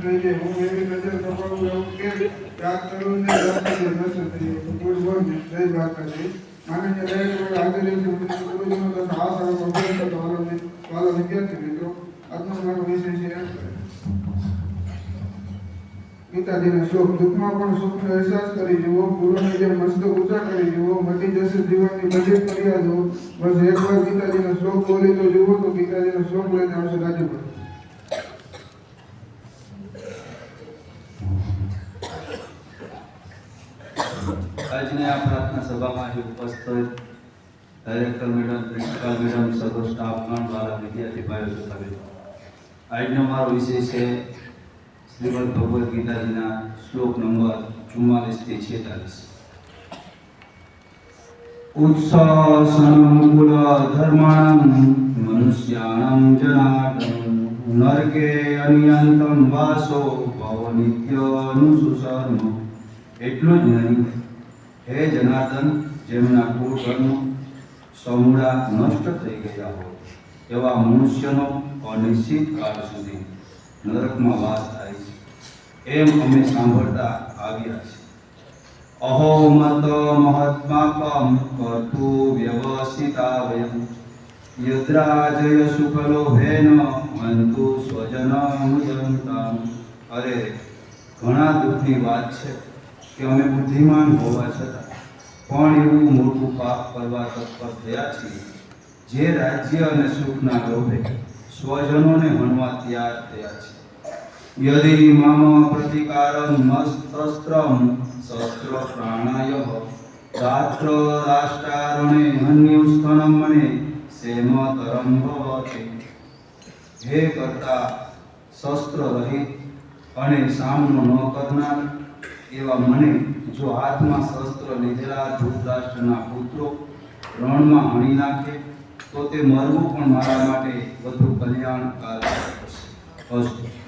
થઈ જાય હું એવી નજર કપાવું એવું કે ત્યાગ કરું ને દર્શન થઈ જાય ગુડ મોર્નિંગ જય માતાજી માનનીય દરેક શ્રી ગુરુજીનો તથા આ કરતા વાલા વાલા વિદ્યાર્થી મિત્રો, આજનો વિષય છે ગીતાજીના શ્લોક દુઃખમાં પણ સુખનો અહેસાસ કરી જુઓ ગુરુને જેમ મસ્ત ઊંચા કરી જુઓ મટી જશે જીવનની બધી ફરિયાદો. બસ એકવાર ગીતાજીના શ્લોક બોલી તો જુઓ તો ગીતાજીના શ્લોક લઈને આવશે રાજ્યમાં આજની આ પ્રાર્થના સભામાં ઉપસ્થિત ડાયરેક્ટર મેડમ પ્રિન્સિપાલ મેડમ સર્વ સ્ટાફગણ વાળા વિદ્યાર્થી ભાઈઓ તથા આજનો મારો વિષય છે શ્રીમદ ભગવદ્ ગીતાજીના શ્લોક નંબર ચુમ્માલીસથી છેતાલીસ. ઉત્સાસનમુકુલ ધર્માણમ મનુષ્યાણમ જનાર્દન નરકે અનિયંતમ વાસો ભવ નિત્યનુસુસર્મ એટલું જ નહીં. હે જનાર્દન, જેમના કુળકર્મ સમૂળા નષ્ટ થઈ ગયા હોય, એવા મનુષ્યનો અનિશ્ચિત કાળ સુધી નરકમાં વાસ થાય છે. એમ અમે સાંભળતા આવ્યા છે અહો મત મહાત્માકમ કર્તુ વ્યવસિતા વયમ. યદ્રાજય સુકલોભેન મંતુ સ્વજનમુજંતામ અરે, ઘણા દુઃખની વાત છે. કે અમે બુદ્ધિમાન હોવા છતાં પણ એવું મોટું પાપ કરવા તત્પર થયા છીએ. જે રાજ્ય અને સુખના લોભે સ્વજનોને હણવા તૈયાર થયા છે યદિ મમ પ્રતિકારમ મસ્તસ્ત્રમ શસ્ત્ર પ્રાણાય રાત્ર રાષ્ટ્રારણે હન્યુસ્તનમ મને સેમ તરમ ભવતે. હે કરતા, શસ્ત્ર રહિત અને સામનો ન કરનાર એવા મને જો હાથમાં શસ્ત્ર લીધેલા ધૃતરાષ્ટ્રના પુત્રો રણમાં હણી નાખે, તો તે મરવું પણ મારા માટે વધુ કલ્યાણકારક હશે.